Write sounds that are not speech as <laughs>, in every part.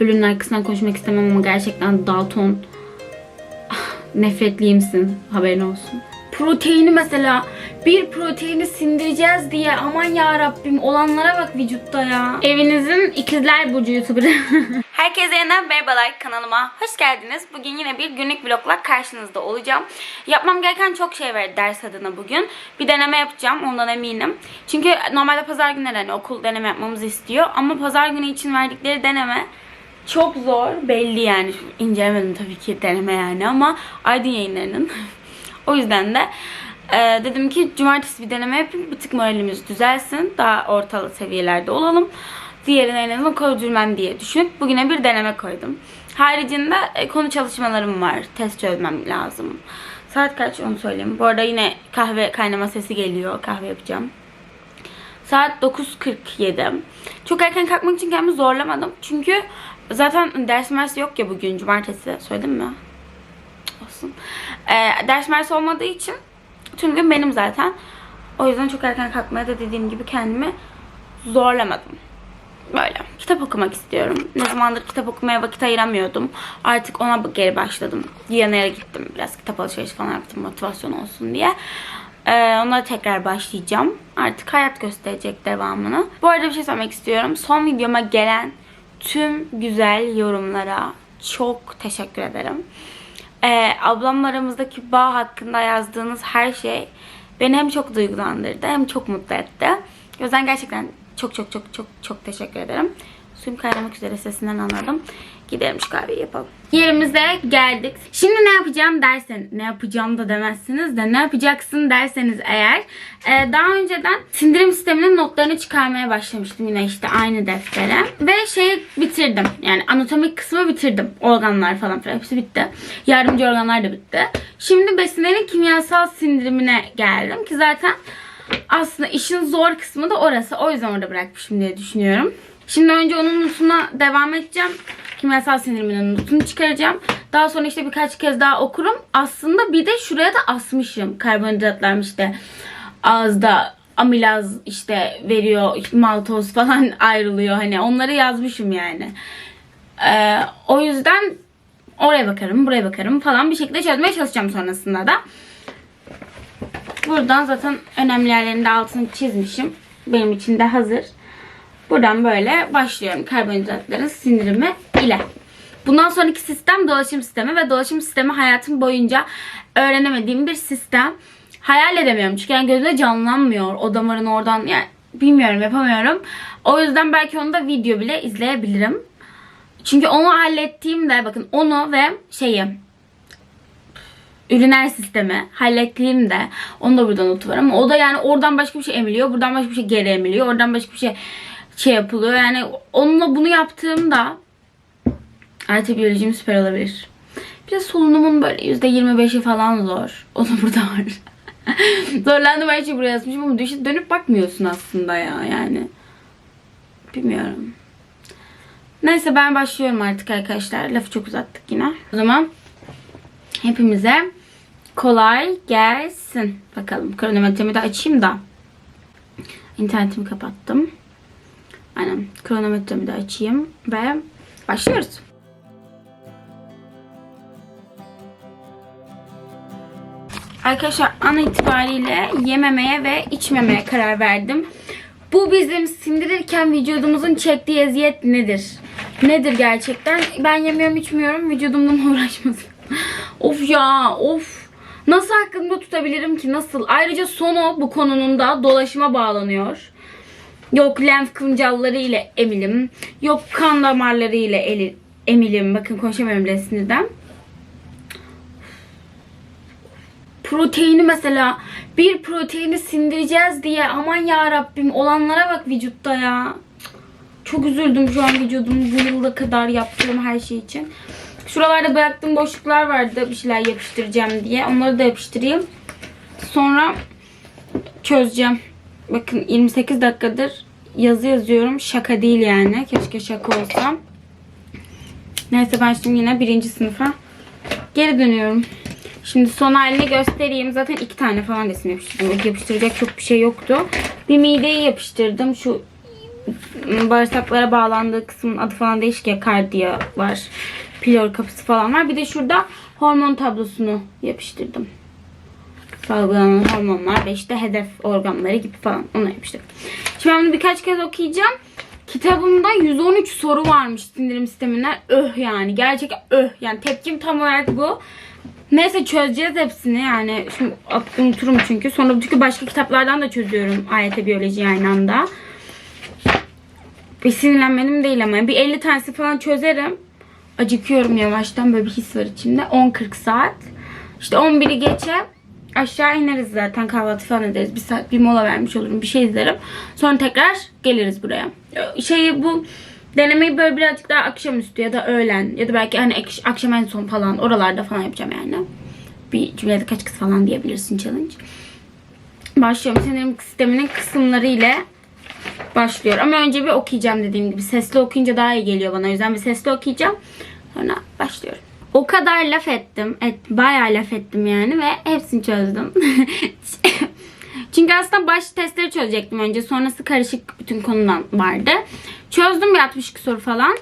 ürünün arkasından konuşmak istemem ama gerçekten Dalton ah, nefretliyimsin haberin olsun. Proteini mesela bir proteini sindireceğiz diye aman ya Rabbim olanlara bak vücutta ya. Evinizin ikizler burcu YouTuber'ı. <laughs> Herkese yeniden merhabalar kanalıma. Hoş geldiniz. Bugün yine bir günlük vlogla karşınızda olacağım. Yapmam gereken çok şey var ders adına bugün. Bir deneme yapacağım ondan eminim. Çünkü normalde pazar günleri hani okul deneme yapmamızı istiyor. Ama pazar günü için verdikleri deneme çok zor belli yani. İncelemedim tabii ki deneme yani ama Aydın yayınlarının. <laughs> o yüzden de e, dedim ki cumartesi bir deneme yapayım. Bir tık moralimiz düzelsin. Daha ortalı seviyelerde olalım. Diğerine en azından koydurmam diye düşünüp bugüne bir deneme koydum. Haricinde e, konu çalışmalarım var. Test çözmem lazım. Saat kaç onu söyleyeyim. Bu arada yine kahve kaynama sesi geliyor. Kahve yapacağım. Saat 9.47. Çok erken kalkmak için kendimi zorlamadım. Çünkü zaten ders mersi yok ya bugün cumartesi. Söyledim mi? Olsun. Ee, ders mersi olmadığı için tüm gün benim zaten. O yüzden çok erken kalkmaya da dediğim gibi kendimi zorlamadım. Böyle. Kitap okumak istiyorum. Ne zamandır kitap okumaya vakit ayıramıyordum. Artık ona geri başladım. Viyana'ya gittim. Biraz kitap alışverişi falan yaptım motivasyon olsun diye. Ee, onlara tekrar başlayacağım. Artık hayat gösterecek devamını. Bu arada bir şey söylemek istiyorum. Son videoma gelen tüm güzel yorumlara çok teşekkür ederim. Ee, ablamla aramızdaki bağ hakkında yazdığınız her şey beni hem çok duygulandırdı hem çok mutlu etti. O yüzden gerçekten çok çok çok çok çok teşekkür ederim. Suyum kaynamak üzere sesinden anladım. Gidelim şu kahveyi yapalım. Yerimize geldik. Şimdi ne yapacağım dersen, ne yapacağım da demezsiniz de ne yapacaksın derseniz eğer e, daha önceden sindirim sisteminin notlarını çıkarmaya başlamıştım yine işte aynı deftere. Ve şeyi bitirdim. Yani anatomik kısmı bitirdim. Organlar falan filan hepsi bitti. Yardımcı organlar da bitti. Şimdi besinlerin kimyasal sindirimine geldim ki zaten aslında işin zor kısmı da orası. O yüzden orada bırakmışım diye düşünüyorum. Şimdi önce onun notuna devam edeceğim. Kimyasal sindiriminin notunu çıkaracağım. Daha sonra işte birkaç kez daha okurum. Aslında bir de şuraya da asmışım. Karbonhidratlar işte ağızda amilaz işte veriyor, maltoz falan <laughs> ayrılıyor. Hani onları yazmışım yani. Ee, o yüzden oraya bakarım, buraya bakarım falan bir şekilde çözmeye çalışacağım sonrasında da. Buradan zaten önemli yerlerini de altını çizmişim. Benim için de hazır. Buradan böyle başlıyorum karbonhidratların sindirimi ile. Bundan sonraki sistem dolaşım sistemi ve dolaşım sistemi hayatım boyunca öğrenemediğim bir sistem. Hayal edemiyorum çünkü yani gözümde canlanmıyor o damarın oradan yani bilmiyorum yapamıyorum. O yüzden belki onu da video bile izleyebilirim. Çünkü onu hallettiğimde bakın onu ve şeyi üriner sistemi hallettiğimde onun da burada notu var o da yani oradan başka bir şey emiliyor. Buradan başka bir şey geri emiliyor. Oradan başka bir şey şey yapılıyor. Yani onunla bunu yaptığımda artık biyolojim süper olabilir. Bir de solunumun böyle %25'i falan zor. <laughs> O da burada var. Zorlandım her şeyi buraya yazmışım ama düşün dönüp bakmıyorsun aslında ya yani. Bilmiyorum. Neyse ben başlıyorum artık arkadaşlar. Lafı çok uzattık yine. O zaman hepimize kolay gelsin. Bakalım kronometremi de açayım da. İnternetimi kapattım. Aynen. Kronometremi de açayım ve başlıyoruz. Arkadaşlar an itibariyle yememeye ve içmemeye karar verdim. Bu bizim sindirirken vücudumuzun çektiği eziyet nedir? Nedir gerçekten? Ben yemiyorum içmiyorum vücudumdan <laughs> uğraşmasın. of ya of. Nasıl aklımda tutabilirim ki nasıl? Ayrıca sonu bu konunun da dolaşıma bağlanıyor. Yok lenf kıncalları ile emilim. Yok kan damarları ile eli, emilim. Bakın konuşamıyorum bile sinirden. Proteini mesela bir proteini sindireceğiz diye aman ya Rabbim olanlara bak vücutta ya. Çok üzüldüm şu an vücudumun bu yılda kadar yaptığım her şey için. Şuralarda bıraktığım boşluklar vardı bir şeyler yapıştıracağım diye. Onları da yapıştırayım. Sonra çözeceğim. Bakın 28 dakikadır yazı yazıyorum. Şaka değil yani. Keşke şaka olsam. Neyse ben şimdi yine birinci sınıfa geri dönüyorum. Şimdi son halini göstereyim. Zaten iki tane falan resim yapıştırdım. Yapıştıracak çok bir şey yoktu. Bir mideyi yapıştırdım. Şu bağırsaklara bağlandığı kısmın adı falan değişik ya kardiya var. Pilor kapısı falan var. Bir de şurada hormon tablosunu yapıştırdım. Salgılanan hormonlar ve işte hedef organları gibi falan onu yapıştırdım. Şimdi ben bunu birkaç kez okuyacağım. Kitabımda 113 soru varmış sindirim sisteminden. Öh yani. Gerçekten öh. Yani tepkim tam olarak bu. Neyse çözeceğiz hepsini yani. Şimdi unuturum çünkü. Sonra çünkü başka kitaplardan da çözüyorum AYT biyoloji aynı anda. Bir sinirlenmedim değil ama. Bir 50 tanesi falan çözerim. Acıkıyorum yavaştan. Böyle bir his var içimde. 10-40 saat. İşte 11'i geçe aşağı ineriz zaten. Kahvaltı falan ederiz. Bir saat bir mola vermiş olurum. Bir şey izlerim. Sonra tekrar geliriz buraya. Şeyi bu denemeyi böyle birazcık daha akşamüstü ya da öğlen ya da belki hani akşam en son falan oralarda falan yapacağım yani. Bir cümlede kaç kız falan diyebilirsin challenge. Başlıyorum. Sindirim sisteminin kısımları ile başlıyor. Ama önce bir okuyacağım dediğim gibi. Sesli okuyunca daha iyi geliyor bana. O yüzden bir sesli okuyacağım. Sonra başlıyorum. O kadar laf ettim. Et, bayağı laf ettim yani ve hepsini çözdüm. <laughs> Çünkü aslında baş testleri çözecektim önce. Sonrası karışık bütün konudan vardı. Çözdüm bir 62 soru falan.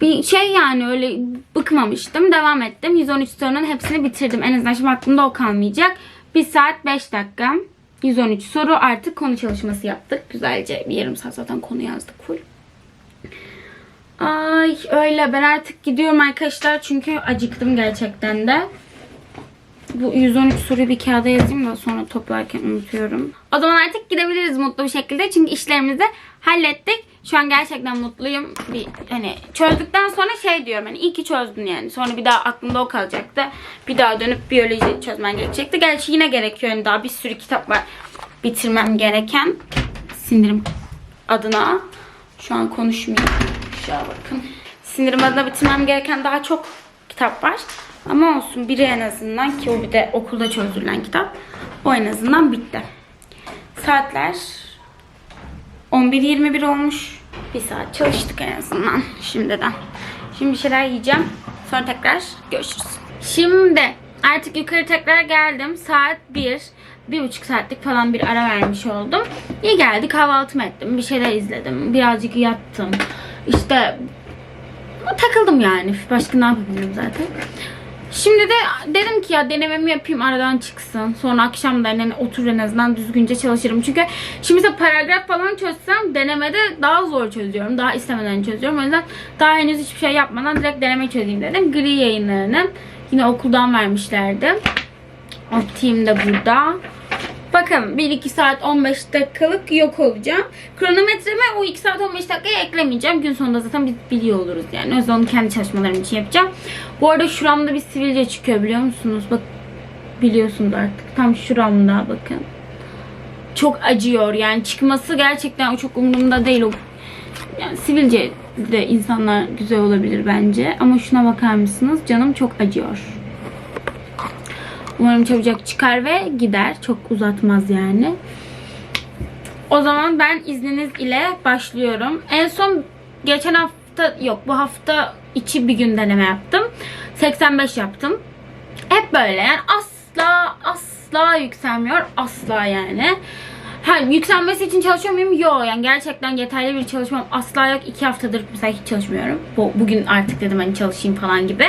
Bir şey yani öyle bıkmamıştım. Devam ettim. 113 sorunun hepsini bitirdim. En azından şimdi aklımda o kalmayacak. 1 saat 5 dakika. 113 soru artık konu çalışması yaptık. Güzelce bir yarım saat zaten konu yazdık full. Ay öyle ben artık gidiyorum arkadaşlar çünkü acıktım gerçekten de. Bu 113 soruyu bir kağıda yazayım da sonra toplarken unutuyorum. O zaman artık gidebiliriz mutlu bir şekilde çünkü işlerimizi hallettik. Şu an gerçekten mutluyum. Bir hani çözdükten sonra şey diyorum hani iyi ki çözdün yani. Sonra bir daha aklımda o kalacaktı. Bir daha dönüp biyoloji çözmen gerekecekti. Gerçi yine gerekiyor yani daha bir sürü kitap var bitirmem gereken sindirim adına. Şu an konuşmayayım. Şuraya bakın. Sindirim adına bitirmem gereken daha çok kitap var. Ama olsun biri en azından ki o bir de okulda çözülen kitap. O en azından bitti. Saatler 11.21 olmuş. Bir saat çalıştık en azından şimdiden. Şimdi bir şeyler yiyeceğim. Sonra tekrar görüşürüz. Şimdi artık yukarı tekrar geldim. Saat 1. Bir buçuk saatlik falan bir ara vermiş oldum. İyi geldi kahvaltımı ettim. Bir şeyler izledim. Birazcık yattım. İşte takıldım yani. Başka ne yapabilirim zaten. Şimdi de dedim ki ya denememi yapayım aradan çıksın. Sonra akşam da yani otur en azından düzgünce çalışırım. Çünkü şimdi mesela paragraf falan çözsem denemede daha zor çözüyorum. Daha istemeden çözüyorum. O yüzden daha henüz hiçbir şey yapmadan direkt deneme çözeyim dedim. Gri yayınlarının yine okuldan vermişlerdi. Optiğim de burada. Bakın 1-2 saat 15 dakikalık yok olacağım. Kronometreme o 2 saat 15 dakikaya eklemeyeceğim. Gün sonunda zaten biz biliyor oluruz yani. O yüzden kendi çalışmalarım için yapacağım. Bu arada şuramda bir sivilce çıkıyor biliyor musunuz? Bak biliyorsunuz artık. Tam şuramda bakın. Çok acıyor yani çıkması gerçekten çok umurumda değil o. Yani sivilce de insanlar güzel olabilir bence. Ama şuna bakar mısınız? Canım çok acıyor. Umarım çabucak çıkar ve gider. Çok uzatmaz yani. O zaman ben izniniz ile başlıyorum. En son geçen hafta yok bu hafta içi bir gün deneme yaptım. 85 yaptım. Hep böyle yani asla asla yükselmiyor. Asla yani. Ha, yükselmesi için çalışıyor muyum? Yok yani gerçekten yeterli bir çalışmam asla yok. iki haftadır mesela hiç çalışmıyorum. Bu, bugün artık dedim hani çalışayım falan gibi.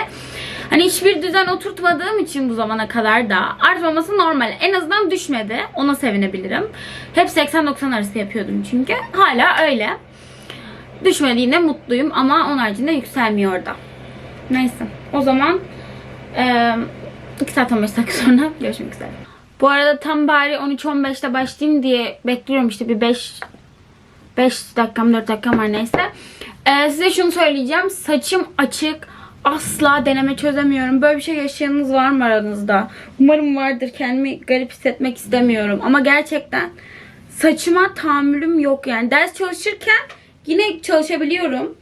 Hani hiçbir düzen oturtmadığım için bu zamana kadar da artmaması normal. En azından düşmedi. Ona sevinebilirim. Hep 80-90 arası yapıyordum çünkü. Hala öyle. Düşmediğine mutluyum ama onun haricinde yükselmiyor da. Neyse. O zaman eee 2 saat 15 dakika sonra <laughs> görüşmek üzere. Bu arada tam bari 13-15'te başlayayım diye bekliyorum işte bir 5 5 dakikam 4 dakikam var neyse. Ee, size şunu söyleyeceğim. Saçım açık. Asla deneme çözemiyorum. Böyle bir şey yaşayanınız var mı aranızda? Umarım vardır. Kendimi garip hissetmek istemiyorum. Ama gerçekten saçıma tahammülüm yok yani. Ders çalışırken yine çalışabiliyorum.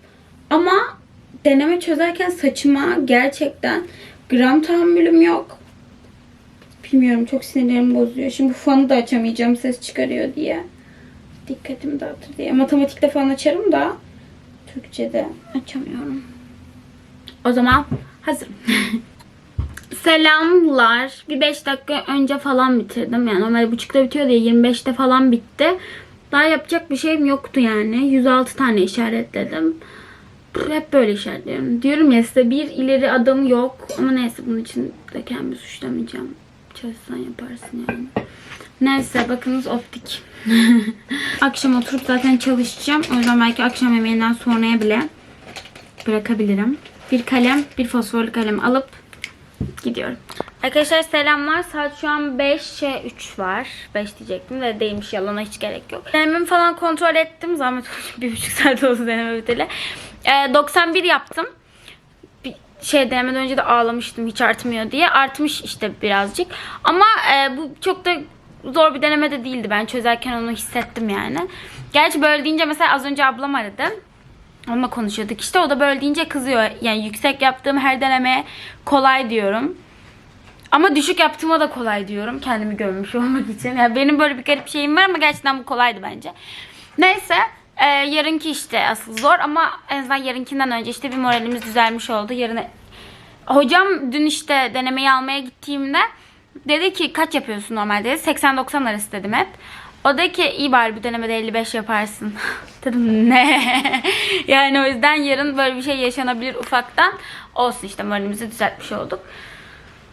Ama deneme çözerken saçıma gerçekten gram tahammülüm yok. Bilmiyorum çok sinirlerimi bozuyor. Şimdi bu fanı da açamayacağım ses çıkarıyor diye. Dikkatimi dağıtır diye. Matematikte falan açarım da Türkçe'de açamıyorum. O zaman hazırım. <laughs> Selamlar. Bir 5 dakika önce falan bitirdim. Yani normalde buçukta bitiyor diye 25'te falan bitti. Daha yapacak bir şeyim yoktu yani. 106 tane işaretledim. Hep böyle işaretliyorum. Diyorum ya size bir ileri adım yok. Ama neyse bunun için de kendimi suçlamayacağım. Çalışsan yaparsın yani. Neyse bakınız optik. <laughs> akşam oturup zaten çalışacağım. O yüzden belki akşam yemeğinden sonraya bile bırakabilirim. Bir kalem, bir fosforlu kalem alıp gidiyorum. Arkadaşlar selamlar. Saat şu an 5'e 3 var. 5 diyecektim de değilmiş yalana hiç gerek yok. Denememi falan kontrol ettim. Zahmet <laughs> olsun bir buçuk saat oldu deneme biteli. Ee, 91 yaptım. Bir şey denemeden önce de ağlamıştım hiç artmıyor diye. Artmış işte birazcık. Ama e, bu çok da zor bir deneme de değildi. Ben çözerken onu hissettim yani. Gerçi böyle deyince mesela az önce ablam aradı. Onunla konuşuyorduk işte. O da böyle deyince kızıyor. Yani yüksek yaptığım her denemeye kolay diyorum. Ama düşük yaptığıma da kolay diyorum. Kendimi görmüş olmak için. Yani benim böyle bir garip şeyim var ama gerçekten bu kolaydı bence. Neyse. e, yarınki işte asıl zor ama en azından yarınkinden önce işte bir moralimiz düzelmiş oldu. Yarın Hocam dün işte denemeyi almaya gittiğimde dedi ki kaç yapıyorsun normalde? 80-90 arası dedim hep. O dedi ki iyi bari bir denemede 55 yaparsın. <laughs> dedim ne? <laughs> yani o yüzden yarın böyle bir şey yaşanabilir ufaktan. Olsun işte moralimizi düzeltmiş olduk.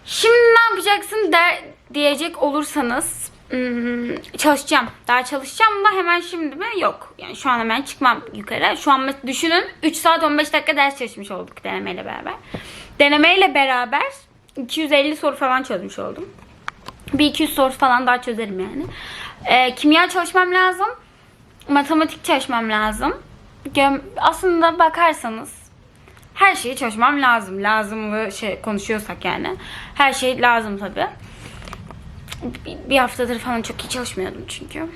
Şimdi ne yapacaksın der diyecek olursanız hmm, çalışacağım. Daha çalışacağım da hemen şimdi mi? Yok. Yani şu an hemen çıkmam yukarı. Şu an düşünün 3 saat 15 dakika ders çalışmış olduk denemeyle beraber. Denemeyle beraber 250 soru falan çözmüş oldum. Bir 200 soru falan daha çözerim yani. Ee, kimya çalışmam lazım. Matematik çalışmam lazım. Göm- Aslında bakarsanız her şeyi çalışmam lazım. Lazımlı şey konuşuyorsak yani. Her şey lazım tabi. Bir haftadır falan çok iyi çalışmıyordum çünkü.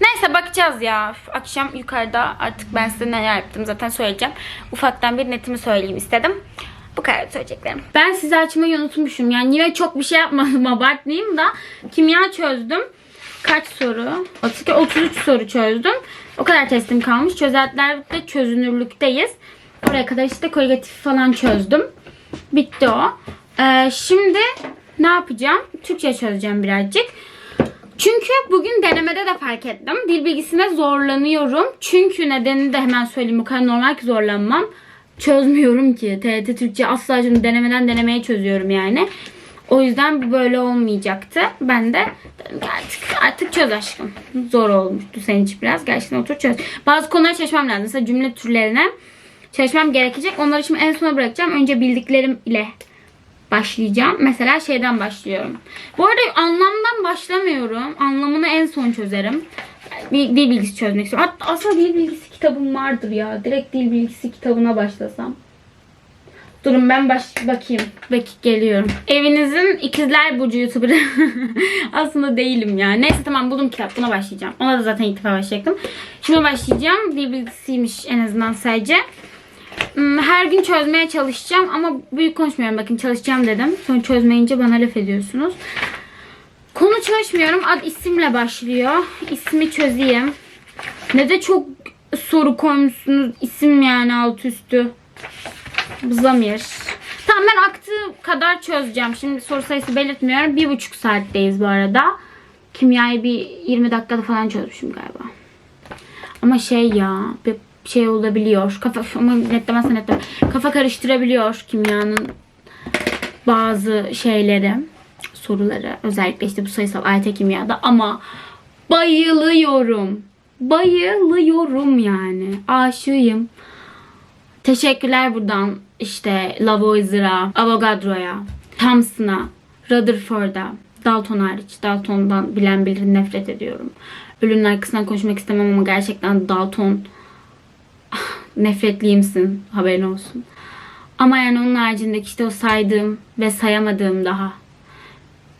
Neyse bakacağız ya. Akşam yukarıda artık ben size neler yaptım zaten söyleyeceğim. Ufaktan bir netimi söyleyeyim istedim. Bu kadar söyleyeceklerim. Ben size açmayı unutmuşum. Yani yine çok bir şey yapmadım <laughs> abartmayayım da. Kimya çözdüm. Kaç soru? 32, 33 soru çözdüm. O kadar testim kalmış. Çözeltilerde çözünürlükteyiz. Oraya kadar işte koligatif falan çözdüm. Bitti o. Ee, şimdi ne yapacağım? Türkçe çözeceğim birazcık. Çünkü bugün denemede de fark ettim. Dil bilgisine zorlanıyorum. Çünkü nedenini de hemen söyleyeyim. Bu kadar normal ki zorlanmam. Çözmüyorum ki. TRT Türkçe asla şimdi denemeden denemeye çözüyorum yani. O yüzden bu böyle olmayacaktı. Ben de dedim artık, artık çöz aşkım. Zor olmuştu senin için biraz. Gerçekten otur çöz. Bazı konulara çalışmam lazım. Mesela cümle türlerine çalışmam gerekecek. Onları şimdi en sona bırakacağım. Önce bildiklerim ile başlayacağım. Mesela şeyden başlıyorum. Bu arada anlamdan başlamıyorum. Anlamını en son çözerim. Bir dil bilgisi çözmek istiyorum. Hatta aslında dil bilgisi kitabım vardır ya. Direkt dil bilgisi kitabına başlasam. Durun ben baş bakayım. Bakıp geliyorum. Evinizin ikizler burcu YouTuber'ı. <laughs> Aslında değilim ya. Neyse tamam buldum kitap. Buna başlayacağım. Ona da zaten ilk defa başlayacaktım. Şimdi başlayacağım. Dil bilgisiymiş en azından sadece. Hmm, Her gün çözmeye çalışacağım ama büyük konuşmuyorum. Bakın çalışacağım dedim. Sonra çözmeyince bana laf ediyorsunuz. Konu çalışmıyorum. Ad isimle başlıyor. İsmi çözeyim. Ne de çok soru koymuşsunuz. İsim yani alt üstü. Zamir. Tamam ben aktığı kadar çözeceğim. Şimdi soru sayısı belirtmiyorum. Bir buçuk saatteyiz bu arada. Kimyayı bir 20 dakikada falan çözmüşüm galiba. Ama şey ya bir şey olabiliyor. Kafa ama netlemezse netleme. Kafa karıştırabiliyor kimyanın bazı şeyleri, soruları. Özellikle işte bu sayısal AYT kimyada ama bayılıyorum. Bayılıyorum yani. Aşığım. Teşekkürler buradan işte Lavoisier'a, Avogadro'ya, Thompson'a, Rutherford'a, Dalton hariç. Dalton'dan bilen bilir nefret ediyorum. Ölümün arkasından konuşmak istemem ama gerçekten Dalton ah, nefretliyimsin haberin olsun. Ama yani onun haricindeki işte o saydığım ve sayamadığım daha.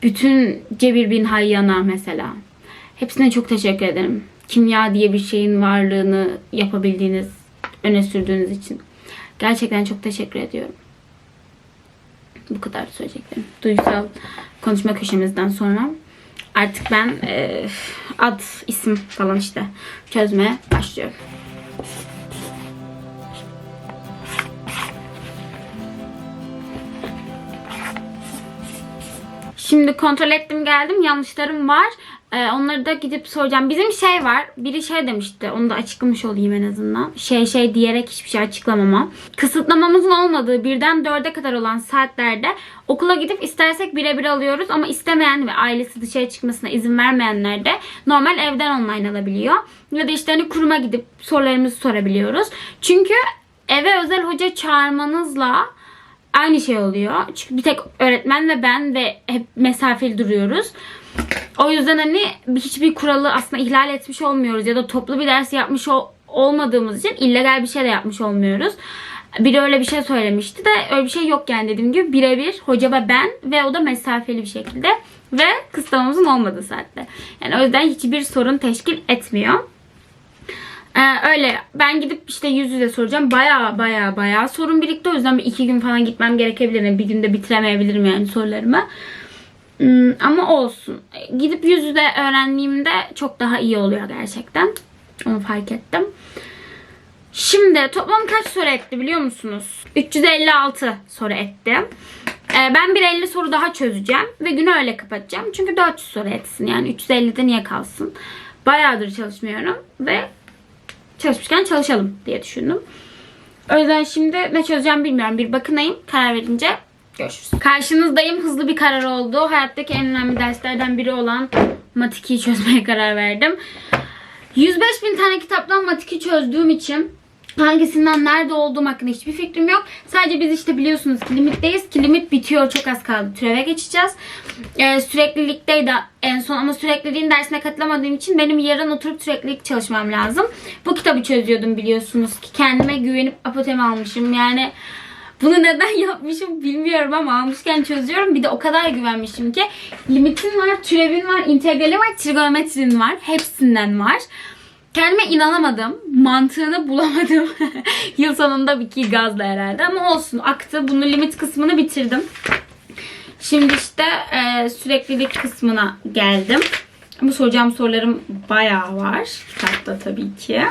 Bütün Cebir bin Hayyan'a mesela. Hepsine çok teşekkür ederim. Kimya diye bir şeyin varlığını yapabildiğiniz, öne sürdüğünüz için. Gerçekten çok teşekkür ediyorum. Bu kadar söyleyeceklerim. Duygusal konuşma köşemizden sonra artık ben e, ad, isim falan işte çözmeye başlıyorum. Şimdi kontrol ettim geldim. Yanlışlarım var. Ee, onları da gidip soracağım. Bizim şey var. Biri şey demişti. Onu da açıklamış olayım en azından. Şey şey diyerek hiçbir şey açıklamama. Kısıtlamamızın olmadığı birden dörde kadar olan saatlerde okula gidip istersek birebir alıyoruz. Ama istemeyen ve ailesi dışarı çıkmasına izin vermeyenler de normal evden online alabiliyor. Ya da işte hani kuruma gidip sorularımızı sorabiliyoruz. Çünkü eve özel hoca çağırmanızla aynı şey oluyor. Çünkü bir tek öğretmen ve ben ve hep mesafeli duruyoruz. O yüzden hani hiçbir kuralı aslında ihlal etmiş olmuyoruz ya da toplu bir ders yapmış ol- olmadığımız için illegal bir şey de yapmış olmuyoruz. Biri öyle bir şey söylemişti de öyle bir şey yok yani dediğim gibi birebir hoca ve ben ve o da mesafeli bir şekilde ve kısıtlamamızın olmadığı saatte. Yani o yüzden hiçbir sorun teşkil etmiyor. Ee, öyle ben gidip işte yüz yüze soracağım. Baya baya baya sorun birikti. O yüzden bir iki gün falan gitmem gerekebilir. Yani bir günde bitiremeyebilirim yani sorularımı. Hmm, ama olsun. Gidip yüz yüze öğrendiğimde çok daha iyi oluyor gerçekten. Onu fark ettim. Şimdi toplam kaç soru etti biliyor musunuz? 356 soru etti. Ee, ben bir 50 soru daha çözeceğim ve günü öyle kapatacağım. Çünkü 400 soru etsin yani 350'de niye kalsın? Bayağıdır çalışmıyorum ve çalışmışken çalışalım diye düşündüm. O yüzden şimdi ne çözeceğim bilmiyorum. Bir bakınayım. Karar verince görüşürüz. Karşınızdayım. Hızlı bir karar oldu. Hayattaki en önemli derslerden biri olan Mat 2'yi <laughs> çözmeye karar verdim. 105 bin tane kitaptan Mat 2 çözdüğüm için hangisinden nerede olduğum hakkında hiçbir fikrim yok. Sadece biz işte biliyorsunuz ki limitteyiz ki limit bitiyor. Çok az kaldı. Türeve geçeceğiz. Ee, süreklilikteydi en son ama sürekliliğin dersine katılamadığım için benim yarın oturup süreklilik çalışmam lazım. Bu kitabı çözüyordum biliyorsunuz ki. Kendime güvenip apotemi almışım. Yani bunu neden <laughs> yapmışım bilmiyorum ama almışken çözüyorum. Bir de o kadar güvenmişim ki limitin var, türevin var, integrali var, trigonometrin var. Hepsinden var. Kendime inanamadım. Mantığını <laughs> bulamadım. Yıl sonunda bir iki gazla herhalde ama olsun aktı. Bunu limit kısmını bitirdim. Şimdi işte e, süreklilik kısmına geldim. Ama soracağım sorularım bayağı var. Kitapta tabii ki.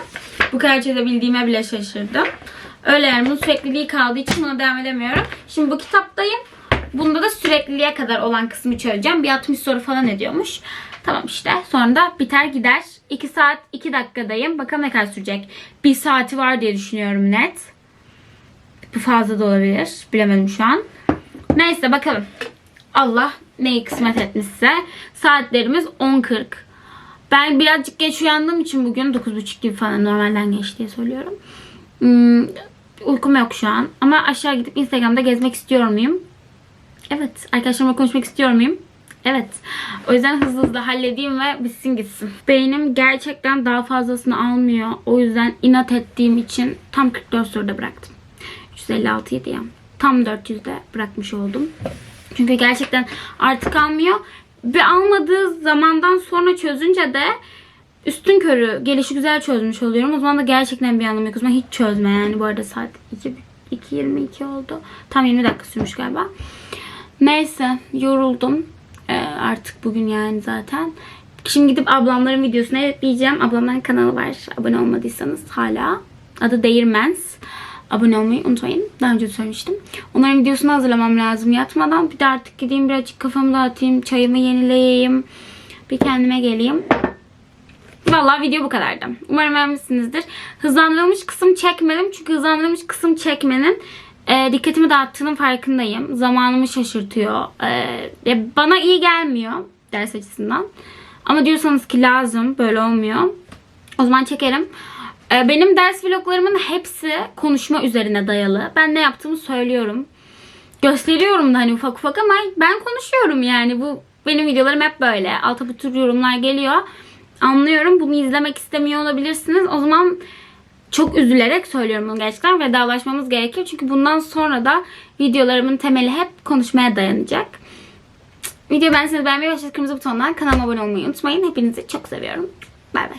Bu kadar çözebildiğime bile şaşırdım. Öyle yani bunun sürekliliği kaldığı için buna devam edemiyorum. Şimdi bu kitaptayım. Bunda da sürekliliğe kadar olan kısmı çözeceğim. Bir 60 soru falan ediyormuş. Tamam işte. Sonra da biter gider. 2 saat 2 dakikadayım. Bakalım ne kadar sürecek. 1 saati var diye düşünüyorum net. Bu fazla da olabilir. Bilemedim şu an. Neyse bakalım. Allah neyi kısmet etmişse. Saatlerimiz 10.40. Ben birazcık geç uyandığım için bugün 9.30 gibi falan normalden geç diye söylüyorum. Hmm, uykum yok şu an. Ama aşağı gidip Instagram'da gezmek istiyor muyum? Evet. Arkadaşlarımla konuşmak istiyor muyum? Evet. O yüzden hızlı hızlı halledeyim ve bitsin gitsin. Beynim gerçekten daha fazlasını almıyor. O yüzden inat ettiğim için tam 44 soruda bıraktım. 356 yedi ya. Tam 400'de bırakmış oldum. Çünkü gerçekten artık almıyor. Ve almadığı zamandan sonra çözünce de üstün körü gelişi güzel çözmüş oluyorum. O zaman da gerçekten bir anlamı yok. O zaman hiç çözme yani. Bu arada saat 2, 2.22 oldu. Tam 20 dakika sürmüş galiba. Neyse yoruldum. Ee, artık bugün yani zaten. Şimdi gidip ablamların videosunu editleyeceğim. Ablamların kanalı var. Abone olmadıysanız hala. Adı Değirmens. Abone olmayı unutmayın. Daha önce söylemiştim. Onların videosunu hazırlamam lazım yatmadan. Bir de artık gideyim birazcık kafamı dağıtayım. Çayımı yenileyeyim. Bir kendime geleyim. Vallahi video bu kadardı. Umarım beğenmişsinizdir. Hızlandırılmış kısım çekmedim. Çünkü hızlandırılmış kısım çekmenin e, dikkatimi dağıttığının farkındayım. Zamanımı şaşırtıyor. E, bana iyi gelmiyor ders açısından. Ama diyorsanız ki lazım. Böyle olmuyor. O zaman çekerim. E, benim ders vloglarımın hepsi konuşma üzerine dayalı. Ben ne yaptığımı söylüyorum. Gösteriyorum da hani ufak ufak ama ben konuşuyorum yani. Bu benim videolarım hep böyle. Alta bu tür yorumlar geliyor. Anlıyorum. Bunu izlemek istemiyor olabilirsiniz. O zaman çok üzülerek söylüyorum bunu gerçekten. Vedalaşmamız gerekir. Çünkü bundan sonra da videolarımın temeli hep konuşmaya dayanacak. Video beğendiyseniz beğenmeyi ve kırmızı butondan kanalıma abone olmayı unutmayın. Hepinizi çok seviyorum. Bay bay.